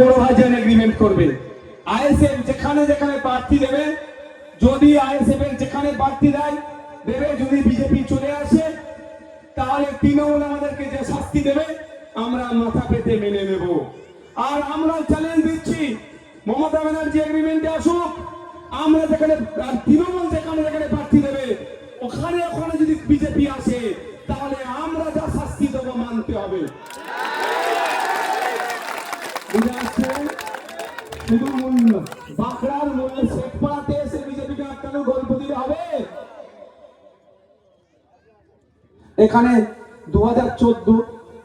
বড় এগ্রিমেন্ট করবে। আইএসএফ যেখানে যেখানে দেবে, যদি আইএসএফ এর যেখানে দেয়, দেবে, যদি বিজেপি চলে আসে, তাহলে তৃণমূল আমাদেরকে যে শাস্তি দেবে, আমরা মাথা পেতে মেনে নেব। আর আমরা চ্যালেঞ্জ দিচ্ছি, মমতা ব্যানার্জি এগ্রিমেন্টে আসুক, আমরা যেখানে তৃণমূল যেখানে যেখানে প্রার্থী দেবে, ওখানে ওখানে যদি বিজেপি আসে, তাহলে আমরা যা শাস্তি দেবো মানতে হবে। এখানে দু হাজার চোদ্দ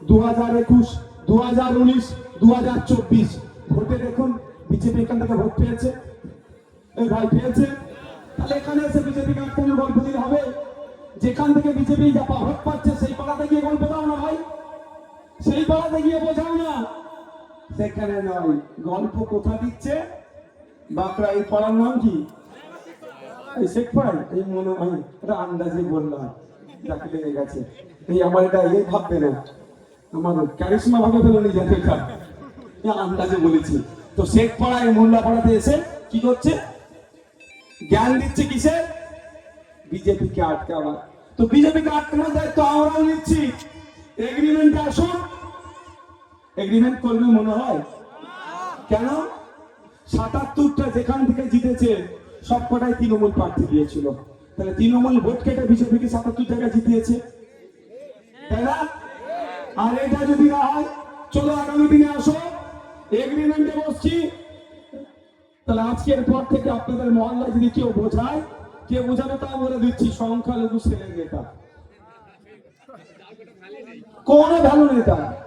দু হাজার একুশ দু হাজার উনিশ দু হাজার চব্বিশ ভোটে দেখুন বিজেপি এখান থেকে ভোট পেয়েছে। এই ভাই পেয়েছে। তাহলে এখানে এসে বিজেপিকে আটকানোর গল্প দিলে হবে। যেখান থেকে বিজেপি যা ভোট পাচ্ছে সেই পাড়াতে গিয়ে গল্প দাও না ভাই। সেই পাড়াতে গিয়ে বোঝাও না। সেখানে নয় গল্প কোথা দিচ্ছে? বাঁকড়া এই পাড়ার নাম কি? এই শেখ পাড়ায় এই আন্দাজে তো পাড়ায় মোল্লা এসে কি করছে? জ্ঞান দিচ্ছে কিসে? তো আটকানোর দায়িত্ব আমরাও নিচ্ছি। এগ্রিমেন্টে আসুন। এগ্রিমেন্ট করবে মনে হয়? কেন? সাতাত্তরটা যেখান থেকে জিতেছে সব কটাই তৃণমূল প্রার্থী দিয়েছিল। তাহলে তৃণমূল ভোট কেটে বিজেপিকে সাতাত্তর জায়গায় জিতিয়েছে? তাই না? আর এটা যদি না হয়, চলো আগামী দিনে আসো। এগ্রিমেন্টে বসছি। তাহলে আজকের পর থেকে আপনাদের মহল্লা যদি কেউ বোঝায়, কে বোঝাবে তা বলে দিচ্ছি সংখ্যালঘু ছেলের নেতা। কোনো ভালো নেতা?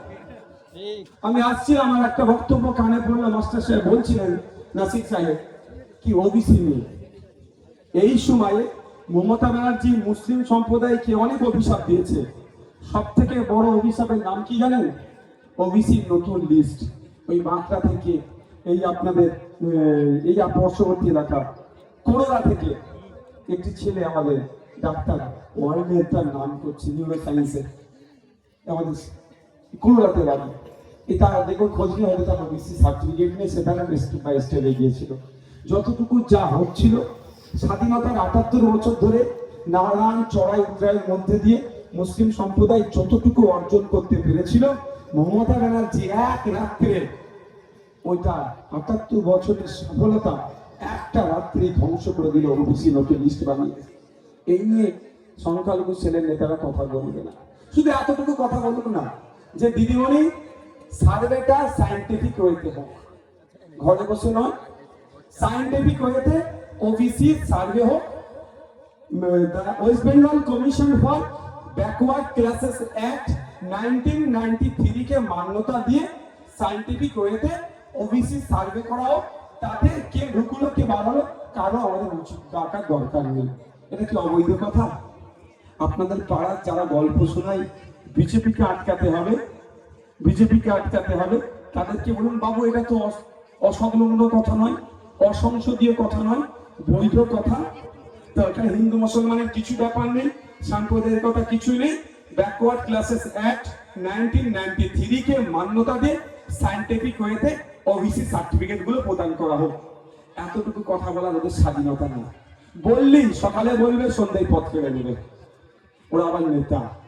আমি আসছিলাম আমার একটা বক্তব্য কানে পড়লাম মাস্টার সাহেব বলছিলেন, নাসির সাহেব, কি ওবিসি নেই এই সময়ে মমতা ব্যানার্জি মুসলিম সম্প্রদায়কে অনেক অভিশাপ দিয়েছে। সব থেকে বড় অভিশাপের নাম কি জানেন? ওবিসির নতুন লিস্ট ওই বাঁকড়া থেকে, এই আপনাদের এই পার্শ্ববর্তী এলাকা করোনা থেকে। একটি ছেলে আমাদের ডাক্তার, ওয়ার্ল্ডের তার নাম করছে নিউরো সায়েন্সের আমাদের কুড়াতে বাড়ি এটা দেখুন, খোঁজ নিয়ে হয়তো তার ওবিসি সার্টিফিকেট নিয়ে সেখানে স্টেপ বাই স্টেপ এগিয়েছিল যতটুকু যা হচ্ছিল, স্বাধীনতার আটাত্তর বছর ধরে নানান চড়াই উতরাইয়ের মধ্যে দিয়ে মুসলিম সম্প্রদায় যতটুকু অর্জন করতে পেরেছিল, মমতা ব্যানার্জি এক রাত্রে ওইটা আটাত্তর বছরের সফলতা একটা রাত্রে ধ্বংস করে দিল ওবিসি নতুন লিস্ট বানিয়ে। এই নিয়ে সংখ্যালঘু ছেলের নেতারা কথা বলবে না। শুধু এতটুকু কথা বলুক না, যে দিদিমণি সার্ভেটা সায়েন্টিফিক ওয়েতে হোক ঘরে বসে নয়। সায়েন্টিফিক ওয়েতে ওবিসি সার্ভে হোক West Bengal commission for backward classes act nineteen ninety কে মান্যতা দিয়ে সায়েন্টিফিক ওয়েতে ওবিসি সার্ভে করা হোক। তাতে কে ঢুকলো কে বাড়ালো, কারও আমাদের উচিত ডাকার দরকার নেই। এটা কি অবৈধ কথা? আপনাদের পাড়ার যারা গল্প শোনায়, বিজেপিকে আটকাতে হবে। বিজেপিকে আটকাতে হবে। তাদেরকে বলুন, বাবু, এটা তো অস- অসংলগ্ন কথা নয়, অসংসদীয় কথা নয়, বৈধ কথা। তো এখানে হিন্দু, মুসলমানের কিছু ব্যাপার নেই, সাম্প্রদায়িক কথা কিছুই নেই। Backward classes act nineteen ninety three কে মান্যতা দিয়ে সায়েন্টিফিক ওয়েতে ওবিসি সার্টিফিকেটগুলো প্রদান করা হোক। এতটুকু কথা বলার ওদের স্বাধীনতা নেই। বললি সকালে বলবে, সন্ধ্যায় পথ কেড়ে নেবে। ওরা আবার নেতা।